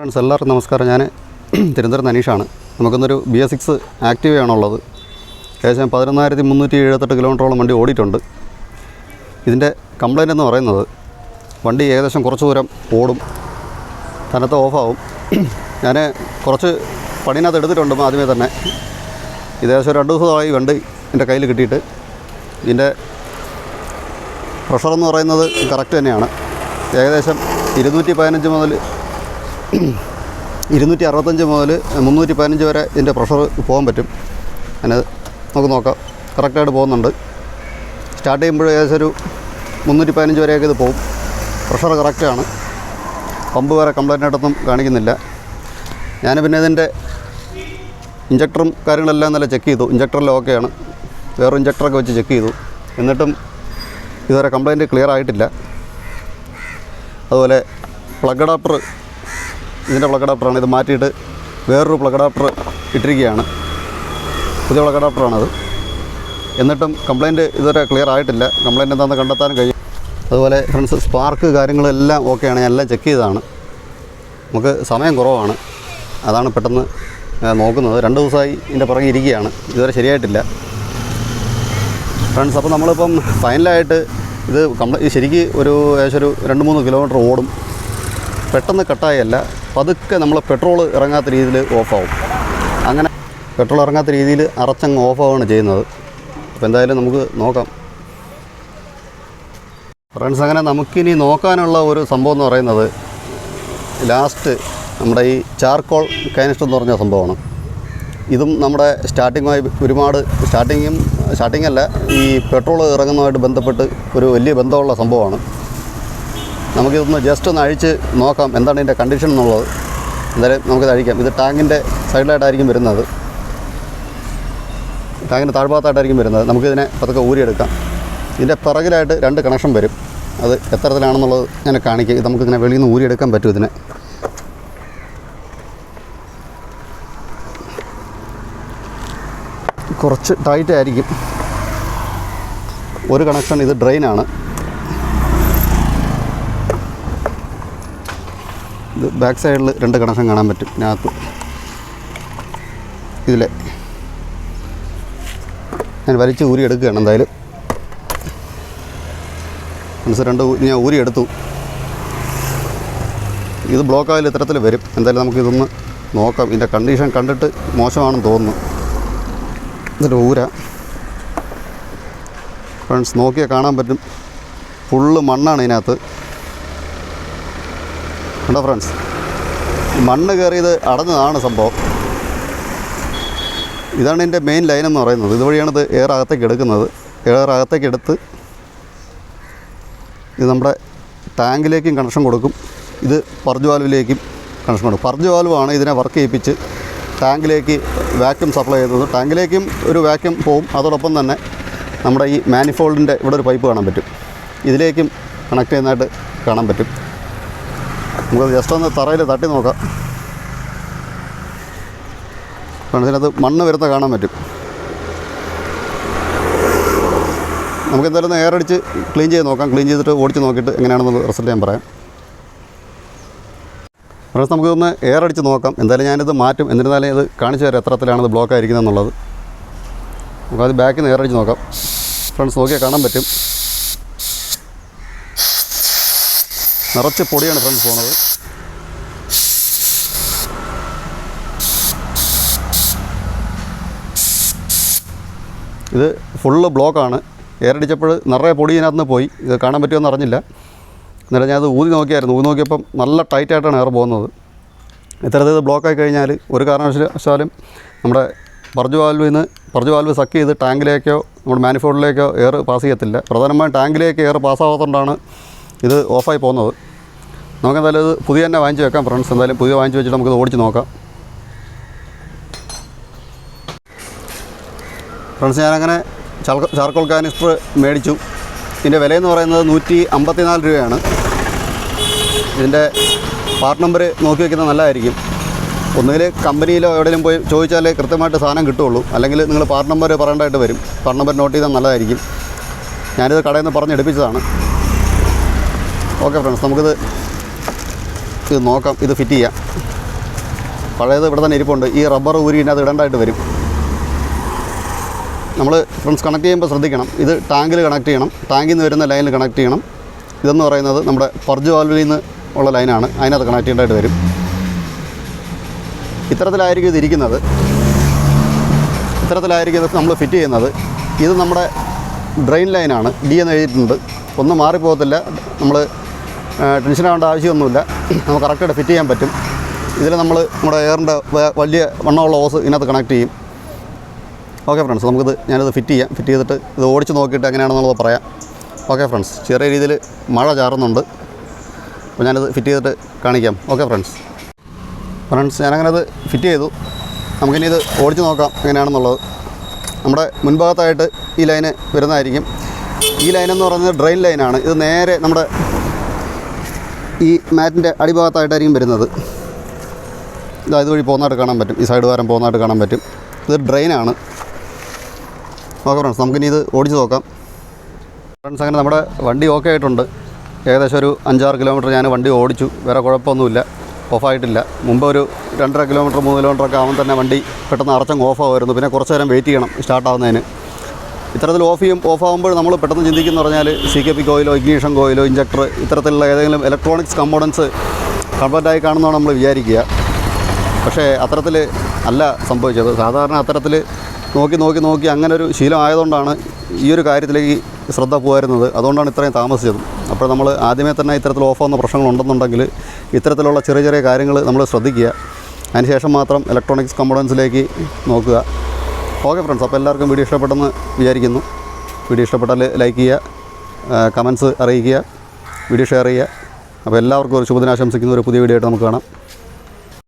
Friends എല്ലാവർക്കും നമസ്കാരം. ഞാൻ തിരുവനന്തപുരം അനീഷാണ്. നമുക്കിന്നൊരു ബി എസ് സിക്സ് ആക്റ്റീവ് ആണുള്ളത്. ഏകദേശം പതിനൊന്നായിരത്തി മുന്നൂറ്റി എഴുപത്തെട്ട് കിലോമീറ്ററോളം വണ്ടി ഓടിയിട്ടുണ്ട്. ഇതിന്റെ കംപ്ലൈന്റ് എന്ന് പറയുന്നത് വണ്ടി ഏകദേശം കുറച്ച് ദൂരം ഓടും. തനത്ത് ഓഫാവും. ഞാൻ കുറച്ച് പണിനകത്ത് എടുത്തിട്ടുണ്ട് ആദ്യമേ തന്നെ. ഏകദേശം രണ്ട് ദിവസമായി വണ്ടി എന്റെ കയ്യിൽ കിട്ടിയിട്ട്. ഇതിന്റെ പ്രഷർ എന്ന് പറയുന്നത് കറക്റ്റ് തന്നെയാണ്. ഏകദേശം ഇരുന്നൂറ്റി പതിനഞ്ച് മുതൽ ഇരുന്നൂറ്റി അറുപത്തഞ്ച് മുതൽ മുന്നൂറ്റി പതിനഞ്ച് വരെ ഇതിന്റെ പ്രഷർ പോകാൻ പറ്റും. അതിന് നമുക്ക് നോക്കാം. കറക്റ്റായിട്ട് പോകുന്നുണ്ട്. സ്റ്റാർട്ട് ചെയ്യുമ്പോൾ ഏകദേശം ഒരു മുന്നൂറ്റി പതിനഞ്ച് വരെയൊക്കെ ഇത് പോകും. പ്രഷർ കറക്റ്റാണ് പമ്പ് വരെ കംപ്ലൈന്റ് ആയിട്ടൊന്നും കാണിക്കുന്നില്ല. ഞാൻ പിന്നെ ഇതിന്റെ ഇഞ്ചക്ടറും കാര്യങ്ങളെല്ലാം നല്ല ചെക്ക് ചെയ്തു. ഇഞ്ചക്ടറെല്ലാം ഓക്കെയാണ് വേറെ ഇഞ്ചക്ടറൊക്കെ വെച്ച് ചെക്ക് ചെയ്തു. എന്നിട്ടും ഇതുവരെ കംപ്ലൈന്റ് ക്ലിയർ ആയിട്ടില്ല. അതുപോലെ പ്ലഗ് അഡാപ്റ്റർ ഇതിന്റെ പ്ലഗ് അഡാപ്റ്ററാണ് ഇത് മാറ്റിയിട്ട് വേറൊരു പ്ലഗ് അഡാപ്റ്റർ ഇട്ടിരിക്കുകയാണ്. പുതിയ പ്ലഗ് അഡാപ്റ്ററാണത് എന്നിട്ടും കംപ്ലയിന്റ് ഇതുവരെ ക്ലിയർ ആയിട്ടില്ല. കംപ്ലയിന്റ് എന്താണെന്ന് കണ്ടെത്താൻ കഴിയും അതുപോലെ ഫ്രണ്ട്സ് സ്പാർക്ക് കാര്യങ്ങളെല്ലാം ഓക്കെയാണ് ഞാൻ എല്ലാം ചെക്ക് ചെയ്തതാണ്. നമുക്ക് സമയം കുറവാണ്. അതാണ് പെട്ടെന്ന് നോക്കുന്നത്. രണ്ട് ദിവസമായി ഇതിന്റെ പുറകെ ഇരിക്കുകയാണ്. ഇതുവരെ ശരിയായിട്ടില്ല. ഫ്രണ്ട്സ് അപ്പോൾ നമ്മളിപ്പം ഫൈനലായിട്ട് ഇത് കംപ്ലൈ ശരിക്ക് ഒരു ഏകദേശം ഒരു രണ്ട് മൂന്ന് കിലോമീറ്റർ ഓടും. പെട്ടെന്ന് കട്ടായല്ല പതുക്കെ നമ്മൾ പെട്രോൾ ഇറങ്ങാത്ത രീതിയിൽ ഓഫാവും. അങ്ങനെ പെട്രോൾ ഇറങ്ങാത്ത രീതിയിൽ അറച്ചങ്ങ് ഓഫാവാണ് ചെയ്യുന്നത്. അപ്പോൾ എന്തായാലും നമുക്ക് നോക്കാം. ഫ്രണ്ട്സ് അങ്ങനെ നമുക്കിനി നോക്കാനുള്ള ഒരു സംഭവം എന്ന് പറയുന്നത് ലാസ്റ്റ് നമ്മുടെ ഈ ചാർക്കോൾ കൈനിഷ്ടം എന്ന് പറഞ്ഞ സംഭവമാണ്. ഇതും നമ്മുടെ സ്റ്റാർട്ടിങ്ങുമായി ഒരുപാട് സ്റ്റാർട്ടിങ്ങും സ്റ്റാർട്ടിങ്ങല്ല ഈ പെട്രോൾ ഇറങ്ങുന്നതുമായിട്ട് ബന്ധപ്പെട്ട് ഒരു വലിയ ബന്ധമുള്ള സംഭവമാണ്. നമുക്കിതൊന്ന് ജസ്റ്റ് ഒന്ന് അഴിച്ച് നോക്കാം എന്താണ് ഇതിന്റെ കണ്ടീഷൻ എന്നുള്ളത്. എന്തായാലും നമുക്കിത് അഴിക്കാം. ഇത് ടാങ്കിന്റെ സൈഡിലായിട്ടായിരിക്കും വരുന്നത്. ടാങ്കിന്റെ താഴ്ഭാഗത്തായിട്ടായിരിക്കും വരുന്നത്. നമുക്കിതിനെ പതുക്കെ ഊരിയെടുക്കാം. ഇതിന്റെ പിറകിലായിട്ട് രണ്ട് കണക്ഷൻ വരും. അത് എത്തരത്തിലാണെന്നുള്ളത് ഞാൻ കാണിക്കുക നമുക്കിങ്ങനെ വെളിയിൽ നിന്ന് ഊരിയെടുക്കാൻ പറ്റും ഇതിനെ. കുറച്ച് ടൈറ്റ് ആയിരിക്കും. ഒരു കണക്ഷൻ ഇത് ഡ്രെയിനാണ് ഇത് ബാക്ക് സൈഡിൽ രണ്ട് കണക്ഷൻ കാണാൻ പറ്റും ഇതിനകത്ത്. ഇതിലെ. ഞാൻ വലിച്ച് ഊരി എടുക്കുകയാണ് എന്തായാലും. മനസ്സ് രണ്ട് ഞാൻ ഊരി എടുത്തു. ഇത് ബ്ലോക്ക് ആയാലും ഇത്തരത്തിൽ വരും. എന്തായാലും നമുക്കിതൊന്ന് നോക്കാം. ഇതിന്റെ കണ്ടീഷൻ കണ്ടിട്ട് മോശമാണെന്ന് തോന്നുന്നു. എന്നിട്ട് ഊര. ഫ്രണ്ട്സ് നോക്കിയാൽ കാണാൻ പറ്റും. ഫുള്ള് മണ്ണാണ് ഇതിനകത്ത്. കണ്ടോ ഫ്രണ്ട്സ് മണ്ണ് കയറിയത് അടഞ്ഞതാണ് സംഭവം. ഇതാണ് എന്റെ മെയിൻ ലൈൻ എന്ന് പറയുന്നത്. ഇതുവഴിയാണ് ഇത് എയർ അകത്തേക്ക് എടുക്കുന്നത്. എയർ അകത്തേക്ക് എടുത്ത് ഇത് നമ്മുടെ ടാങ്കിലേക്കും കണക്ഷൻ കൊടുക്കും. ഇത് പർജ് വാൽവിലേക്കും കണക്ഷൻ കൊടുക്കും. പർജ് വാൽവാണ് ഇതിനെ വർക്ക് ചെയ്യിപ്പിച്ച് ടാങ്കിലേക്ക് വാക്യൂം സപ്ലൈ ചെയ്യുന്നത്. ടാങ്കിലേക്കും ഒരു വാക്യൂം പോവും. അതോടൊപ്പം തന്നെ നമ്മുടെ ഈ മാനിഫോൾഡിന്റെ ഇവിടെ ഒരു പൈപ്പ് കാണാൻ പറ്റും. ഇതിലേക്കും കണക്ട് ചെയ്യുന്നതായിട്ട് കാണാൻ പറ്റും. നമുക്ക് ജസ്റ്റ് ഒന്ന് തറയിൽ തട്ടി നോക്കാം. കാരണം ഇതിനകത്ത് മണ്ണ് വരുന്ന കാണാൻ പറ്റും. നമുക്ക് എന്തായാലും ഒന്ന് എയറടിച്ച് ക്ലീൻ ചെയ്ത് നോക്കാം. ക്ലീൻ ചെയ്തിട്ട് ഓടിച്ച് നോക്കിയിട്ട് എങ്ങനെയാണെന്ന് റിസൾട്ട് ഞാൻ പറയാം. ഫ്രണ്ട്സ് നമുക്കൊന്ന് എയർ അടിച്ച് നോക്കാം. എന്തായാലും ഞാനിത് മാറ്റും. എന്നിരുന്നാലും ഇത് കാണിച്ചു തരാം എത്രത്തിലാണ് ഇത് ബ്ലോക്ക് ആയിരിക്കുന്നത് എന്നുള്ളത് നമുക്കത് ബാക്കിൽ നിന്ന് എയറടിച്ച് നോക്കാം. ഫ്രണ്ട്സ് നോക്കിയാൽ കാണാൻ പറ്റും. നിറച്ച് പൊടിയാണ് ഫ്രണ്ട്സ് പോകുന്നത് ഇത് ഫുള്ള് ബ്ലോക്കാണ് എയർ അടിച്ചപ്പോൾ നിറയെ പൊടി ഇതിനകത്ത് പോയി. ഇത് കാണാൻ പറ്റുമെന്ന് അറിഞ്ഞില്ല. എന്നാലും ഞാനത് ഊതി നോക്കിയായിരുന്നു. ഊതി നോക്കിയപ്പം നല്ല ടൈറ്റായിട്ടാണ് എയർ പോകുന്നത്. ഇത്തരത്തിൽ ഇത് ബ്ലോക്കായി കഴിഞ്ഞാൽ ഒരു കാരണവശാലും നമ്മുടെ പർജ് വാൽവിൽ നിന്ന് പറഞ്ഞു വാൽവ് സക്ക് ചെയ്ത് ടാങ്കിലേക്കോ നമ്മുടെ മാനിഫോൾഡിലേക്കോ എയർ പാസ് ചെയ്യത്തില്ല. പ്രധാനമായും ടാങ്കിലേക്ക് എയർ പാസ്സാകാത്തതുകൊണ്ടാണ് ഇത് ഓഫായി പോകുന്നത്. നമുക്കെന്തായാലും ഇത് പുതിയ തന്നെ വാങ്ങിച്ച് വെക്കാം ഫ്രണ്ട്സ് എന്തായാലും പുതിയ വാങ്ങിച്ച് വെച്ചിട്ട് നമുക്കിത് ഓടിച്ച് നോക്കാം. ഫ്രണ്ട്സ് ഞാനങ്ങനെ ചാർക്കോ ചാർക്കോൾ കാനിസ്റ്റർ മേടിച്ചു. ഇതിന്റെ വിലയെന്ന് പറയുന്നത് നൂറ്റി അമ്പത്തിനാല് രൂപയാണ്. ഇതിന്റെ പാർട്ട് നമ്പർ നോക്കി വയ്ക്കുന്നത് നല്ലതായിരിക്കും. ഒന്നുകിൽ കമ്പനിയിലോ എവിടെയെങ്കിലും പോയി ചോദിച്ചാലേ കൃത്യമായിട്ട് സാധനം കിട്ടുള്ളൂ അല്ലെങ്കിൽ നിങ്ങൾ പാർട്ട് നമ്പർ പറയേണ്ടതായിട്ട് വരും. പാർട്ട് നമ്പർ നോട്ട് ചെയ്താൽ നല്ലതായിരിക്കും. ഞാനിത് കടയിൽ നിന്ന് പറഞ്ഞെടുപ്പിച്ചതാണ് ഓക്കെ ഫ്രണ്ട്സ് നമുക്കിത് ഇത് നോക്കാം ഇത് ഫിറ്റ് ചെയ്യാം. പഴയത് ഇവിടെ തന്നെ ഇരിപ്പുണ്ട്. ഈ റബ്ബർ ഊരി ഇതിനകത്ത് ഇടേണ്ടതായിട്ട് വരും. നമ്മൾ ഫ്രണ്ട്സ് കണക്ട് ചെയ്യുമ്പോൾ ശ്രദ്ധിക്കണം. ഇത് ടാങ്കിൽ കണക്ട് ചെയ്യണം. ടാങ്കിൽ നിന്ന് വരുന്ന ലൈനിൽ കണക്ട് ചെയ്യണം. ഇതെന്ന് പറയുന്നത് നമ്മുടെ പർജ് വാൽവിൽ നിന്ന് ഉള്ള ലൈനാണ് അതിനകത്ത് കണക്ട് ചെയ്യേണ്ടതായിട്ട് വരും. ഇത്തരത്തിലായിരിക്കും ഇതിരിക്കുന്നത് ഇത്തരത്തിലായിരിക്കും ഇത് നമ്മൾ ഫിറ്റ് ചെയ്യുന്നത്. ഇത് നമ്മുടെ ഡ്രെയിൻ ലൈനാണ് ഡി എന്ന് എഴുതിയിട്ടുണ്ട്. ഒന്നും മാറിപ്പോകത്തില്ല. നമ്മൾ ടെൻഷൻ ആവേണ്ട ആവശ്യമൊന്നുമില്ല. നമുക്ക് കറക്റ്റായിട്ട് ഫിറ്റ് ചെയ്യാൻ പറ്റും. ഇതിൽ നമ്മൾ നമ്മുടെ എയറിന്റെ വലിയ വണ്ണമുള്ള ഓസ് ഇതിനകത്ത് കണക്ട് ചെയ്യും. ഓക്കെ ഫ്രണ്ട്സ് നമുക്കിത് ഞാനിത് ഫിറ്റ് ചെയ്യാം. ഫിറ്റ് ചെയ്തിട്ട് ഇത് ഓടിച്ച് നോക്കിയിട്ട് എങ്ങനെയാണെന്നുള്ളത് പറയാം. ഓക്കെ ഫ്രണ്ട്സ് ചെറിയ രീതിയിൽ മഴ ചാറുന്നുണ്ട്. അപ്പോൾ ഞാനിത് ഫിറ്റ് ചെയ്തിട്ട് കാണിക്കാം. ഓക്കെ ഫ്രണ്ട്സ് ഫ്രണ്ട്സ് ഞാനങ്ങനെ അത് ഫിറ്റ് ചെയ്തു. നമുക്കിനി ഇത് ഓടിച്ച് നോക്കാം എങ്ങനെയാണെന്നുള്ളത്. നമ്മുടെ മുൻഭാഗത്തായിട്ട് ഈ ലൈന് വരുന്നതായിരിക്കും. ഈ ലൈൻ എന്ന് പറയുന്നത് ഡ്രെയിൻ ലൈനാണ് ഇത് നേരെ നമ്മുടെ ഈ മാറ്റിന്റെ അടിഭാഗത്തായിട്ടായിരിക്കും വരുന്നത്. ഇതാ ഇതുവഴി പോകുന്നതായിട്ട് കാണാൻ പറ്റും. ഈ സൈഡ് വാരം പോകുന്നതായിട്ട് കാണാൻ പറ്റും. ഇത് ഡ്രെയിനാണ് ഓക്കെ ഫ്രണ്ട്സ് നമുക്കിനി ഇത് ഓടിച്ച് നോക്കാം. ഫ്രണ്ട്സ് അങ്ങനെ നമ്മുടെ വണ്ടി ഓക്കെ ആയിട്ടുണ്ട്. ഏകദേശം ഒരു അഞ്ചാറ് കിലോമീറ്റർ ഞാൻ വണ്ടി ഓടിച്ചു. വേറെ കുഴപ്പമൊന്നുമില്ല. ഓഫായിട്ടില്ല മുമ്പ് ഒരു രണ്ടര കിലോമീറ്റർ മൂന്ന് കിലോമീറ്റർ ഒക്കെ ആകുമ്പോൾ തന്നെ വണ്ടി പെട്ടെന്ന് അറച്ചങ്ങ് ഓഫാകുമായിരുന്നു പിന്നെ കുറച്ച് നേരം വെയിറ്റ് ചെയ്യണം സ്റ്റാർട്ടാവുന്നതിന് ഇത്തരത്തിൽ ഓഫ് ചെയ്യും ഓഫ് ആകുമ്പോൾ നമ്മൾ പെട്ടെന്ന് ചിന്തിക്കുന്ന പറഞ്ഞാൽ സി കെ പി കോയിലോ ഇഗ്നീഷൻ കോയിലോ ഇഞ്ചക്ടർ ഇത്തരത്തിലുള്ള ഏതെങ്കിലും ഇലക്ട്രോണിക്സ് കമ്പോണൻസ് കംപ്ലൈന്റായി കാണുന്നതാണ് നമ്മൾ വിചാരിക്കുക. പക്ഷേ അത്തരത്തിൽ അല്ല സംഭവിച്ചത്. സാധാരണ അത്തരത്തിൽ നോക്കി നോക്കി നോക്കി അങ്ങനെ ഒരു ശീലമായതുകൊണ്ടാണ് ഈ ഒരു കാര്യത്തിലേക്ക് ശ്രദ്ധ പോയിരുന്നത് അതുകൊണ്ടാണ് ഇത്രയും താമസിച്ചത്. അപ്പോൾ നമ്മൾ ആദ്യമേ തന്നെ ഇത്തരത്തിൽ ഓഫ് ആവുന്ന പ്രശ്നങ്ങളുണ്ടെന്നുണ്ടെങ്കിൽ ഇത്തരത്തിലുള്ള ചെറിയ ചെറിയ കാര്യങ്ങൾ നമ്മൾ ശ്രദ്ധിക്കുക. അതിനുശേഷം മാത്രം ഇലക്ട്രോണിക്സ് കമ്പോണൻസിലേക്ക് നോക്കുക. ഓക്കെ ഫ്രണ്ട്സ് അപ്പോൾ എല്ലാവർക്കും വീഡിയോ ഇഷ്ടപ്പെട്ടെന്ന് വിചാരിക്കുന്നു. വീഡിയോ ഇഷ്ടപ്പെട്ടാൽ ലൈക്ക് ചെയ്യുക കമൻസ് അറിയിക്കുക വീഡിയോ ഷെയർ ചെയ്യുക. അപ്പോൾ എല്ലാവർക്കും ഒരു ശുഭദിനാശംസിക്കുന്ന ഒരു പുതിയ വീഡിയോ ആയിട്ട് നമുക്ക് കാണാം.